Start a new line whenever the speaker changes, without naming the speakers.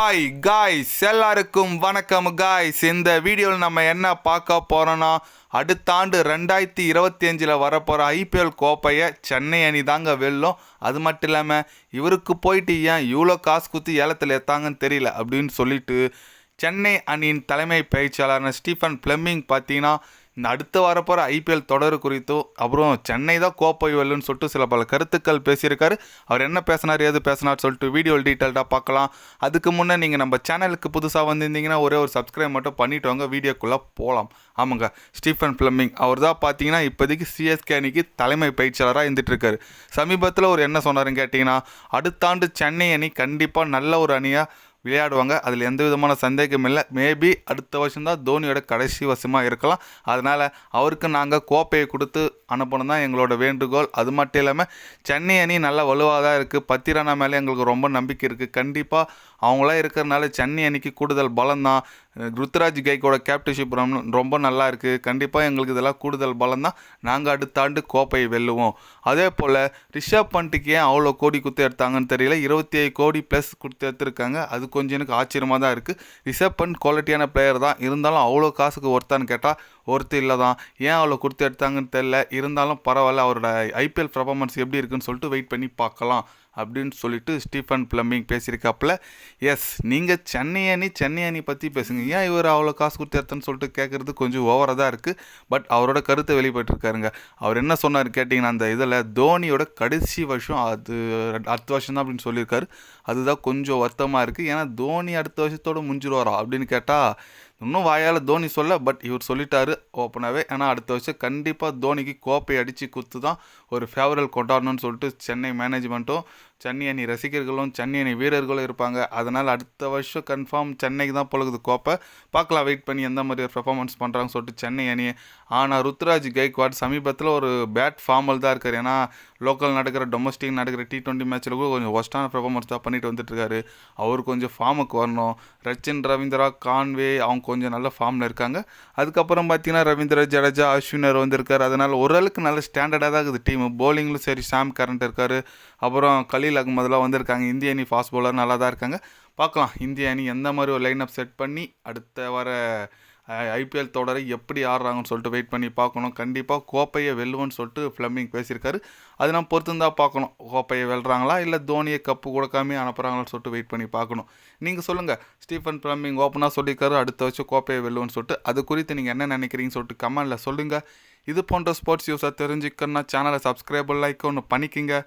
Hi guys எல்லாருக்கும் வணக்கம் guys இந்த வீடியோவில் நம்ம என்ன பார்க்க போகிறோன்னா அடுத்த ஆண்டு ரெண்டாயிரத்தி இருபத்தி அஞ்சில் வரப்போகிற ஐபிஎல் கோப்பையை சென்னை அணி தாங்க வெல்லும். அது மட்டும் இல்லாமல் இவருக்கு போயிட்டு ஏன் இவ்வளோ காசு குத்தி ஏலத்தில் எத்தாங்கன்னு தெரியல அப்படின்னு சொல்லிட்டு சென்னை அணியின் தலைமை பயிற்சியாளரான ஸ்டீஃபன் பிளம்மிங் பார்த்தீங்கன்னா இந்த அடுத்து வரப்போகிற ஐபிஎல் தொடர் குறித்தும் அப்புறம் சென்னை தான் கோப்பை வெல்லுன்னு சொல்லிட்டு சில பல கருத்துக்கள் பேசியிருக்காரு. அவர் என்ன பேசினார் ஏது பேசினார் சொல்லிட்டு வீடியோ டீட்டெயில்டாக பார்க்கலாம். அதுக்கு முன்னே நீங்கள் நம்ம சேனலுக்கு புதுசாக வந்திருந்தீங்கன்னா ஒரே ஒரு சப்ஸ்கிரைப் மட்டும் பண்ணிட்டு வாங்க வீடியோக்குள்ளே போகலாம் ஆமாங்க ஸ்டீஃபன் பிளம்மிங். அவர் தான் பார்த்தீங்கன்னா இப்போதைக்கு சிஎஸ்கே அணிக்கு தலைமை பயிற்சியாளராக இருந்துகிட்ருக்காரு சமீபத்தில் ஒரு என்ன சொன்னாருன்னு கேட்டிங்கன்னா அடுத்த ஆண்டு சென்னை அணி கண்டிப்பாக நல்ல ஒரு அணியாக விளையாடுவாங்க. அதில் எந்த விதமான சந்தேகம் இல்லை. மேபி அடுத்த வருஷம் தான் தோனியோட கடைசி வருஷமாக இருக்கலாம். அதனால் அவருக்கு நாங்கள் கோப்பையை கொடுத்து அனுப்பணும் தான் எங்களோட வேண்டுகோள். அது மட்டும் இல்லாமல் சென்னை அணி நல்லா வலுவாக தான் இருக்குது பத்திரானா மேலே எங்களுக்கு ரொம்ப நம்பிக்கை இருக்குது கண்டிப்பாக அவங்களாம் இருக்கிறனால சென்னை அணிக்கு கூடுதல் பலம் தான் ருத்ராஜ் கைக்கோட கேப்டன்ஷிப் ரொம்ப ரொம்ப நல்லா இருக்குது கண்டிப்பாக எங்களுக்கு இதெல்லாம் கூடுதல் பலம் தான். நாங்கள் அடுத்த ஆண்டு கோப்பையை வெல்லுவோம். அதே போல் ரிஷப் பண்ட்டுக்கு ஏன் அவ்வளோ கோடி குத்து எடுத்தாங்கன்னு தெரியல. இருபத்தி ஏழு கோடி ப்ளஸ் கொடுத்து எடுத்திருக்காங்க. அது கொஞ்சம் எனக்கு ஆச்சரியமாக தான் இருக்குது ரிஷப் பண்ட் குவாலிட்டியான பிளேயர் தான். இருந்தாலும் அவ்வளோ காசுக்கு ஒருத்தான்னு கேட்டால் ஒருத்தர் இல்லை தான். ஏன் அவளை கொடுத்து எடுத்தாங்கன்னு தெரில இருந்தாலும் பரவாயில்ல அவரோட ஐபிஎல் பர்ஃபார்மன்ஸ் எப்படி இருக்குன்னு சொல்லிட்டு வெயிட் பண்ணி பார்க்கலாம் அப்படின்னு சொல்லிட்டு ஸ்டீஃபன் பிளம்பிங் பேசியிருக்காப்புல. எஸ் நீங்கள் சென்னை அணி சென்னை அணி பற்றி பேசுங்க. ஏன் இவர் அவ்வளோ காசு கொடுத்து எடுத்தேன்னு சொல்லிட்டு கேட்குறது கொஞ்சம் ஓவராக தான் இருக்குது பட் அவரோட கருத்தை வெளிப்பட்டிருக்காருங்க. அவர் என்ன சொன்னார் கேட்டிங்கன்னா அந்த இதில் தோனியோட கடைசி வருஷம் அது அடுத்த வருஷம் தான் அப்படின்னு சொல்லியிருக்காரு. அதுதான் கொஞ்சம் வருத்தமாக இருக்குது ஏன்னா தோனி அடுத்த வருஷத்தோடு முடிஞ்சிருவாரா அப்படின்னு கேட்டால் இன்னும் வாயால் தோனி சொல்ல பட் இவர் சொல்லிட்டாரு ஓப்பனாகவே ஏன்னா அடுத்த வருஷம் கண்டிப்பாக தோனிக்கு கோப்பை அடித்து குத்து தான் ஒரு ஃபேவரல் கொண்டாடணும்னு சொல்லிட்டு சென்னை மேனேஜ்மெண்ட்டும் சென்னை அணி ரசிகர்களும் சென்னை அணி வீரர்களும் இருப்பாங்க. அதனால் அடுத்த வருஷம் கன்ஃபார்ம் சென்னைக்கு தான் பொழுது கோப்பை. பார்க்கலாம் வெயிட் பண்ணி எந்த மாதிரி ஒரு பெர்ஃபார்மன்ஸ் பண்ணுறாங்கன்னு சொல்லிட்டு சென்னை அணி. ஆனால் ருத்ராஜ் கைக்வாட் சமீபத்தில் ஒரு பேட் ஃபார்மல் தான் இருக்கார். ஏன்னா லோக்கல் நடக்கிற டொமஸ்டிக் நடக்கிற டி டுவெண்ட்டி மேட்ச்சில் கூட கொஞ்சம் ஒஸ்டான பெர்ஃபார்மன்ஸ் தான் பண்ணிட்டு வந்துட்டு இருக்காரு அவர் கொஞ்சம் ஃபார்முக்கு வரணும். ரச்சின் ரவீந்திரா கான்வே அவங்க கொஞ்சம் நல்ல ஃபார்மில் இருக்காங்க. அதுக்கப்புறம் பார்த்தீங்கன்னா ரவீந்திர ஜடேஜா அஸ்வினர் வந்திருக்கார். அதனால் ஓரளவுக்கு நல்ல ஸ்டாண்டர்டாக தான் இருக்குது டீம் போலிங்லும் சரி சாம் கரண்ட் இருக்கார். அப்புறம் கலீல் அகமதுலாம் வந்திருக்காங்க. இந்திய அணி ஃபாஸ்ட் பவுலர் நல்லா தான் இருக்காங்க. பார்க்கலாம். இந்திய அணி எந்த மாதிரி ஒரு லைன் அப் செட் பண்ணி அடுத்த வர ஐபிஎல் தொடரை எப்படி ஆடுறாங்கன்னு சொல்லிட்டு வெயிட் பண்ணி பார்க்கணும். கண்டிப்பாக கோப்பையை வெல்லுவோன்னு சொல்லிட்டு ஃப்ளமிங் பேசியிருக்காரு. அது நம்ம பொறுத்துந்தான் பார்க்கணும். கோப்பையை வெல்றாங்களா இல்லை தோனியை கப்பு கொடுக்காமே அனுப்புகிறாங்களான்னு சொல்லிட்டு வெயிட் பண்ணி பார்க்கணும். நீங்கள் சொல்லுங்கள் ஸ்டீஃபன் ஃப்ளமிங் ஓப்பனாக சொல்லியிருக்காரு. அடுத்த வருஷம் கோப்பையை வெல்லுவோன்னு சொல்லிட்டு. அது குறித்து நீங்கள் என்ன நினைக்கிறீங்கன்னு சொல்லிட்டு கமெண்டில் சொல்லுங்கள் இது போன்ற ஸ்போர்ட்ஸ் நியூஸை தெரிஞ்சுக்கணும்னா சேனலை சப்ஸ்கிரைப் லைக் ஒன்று பண்ணிக்கிங்க.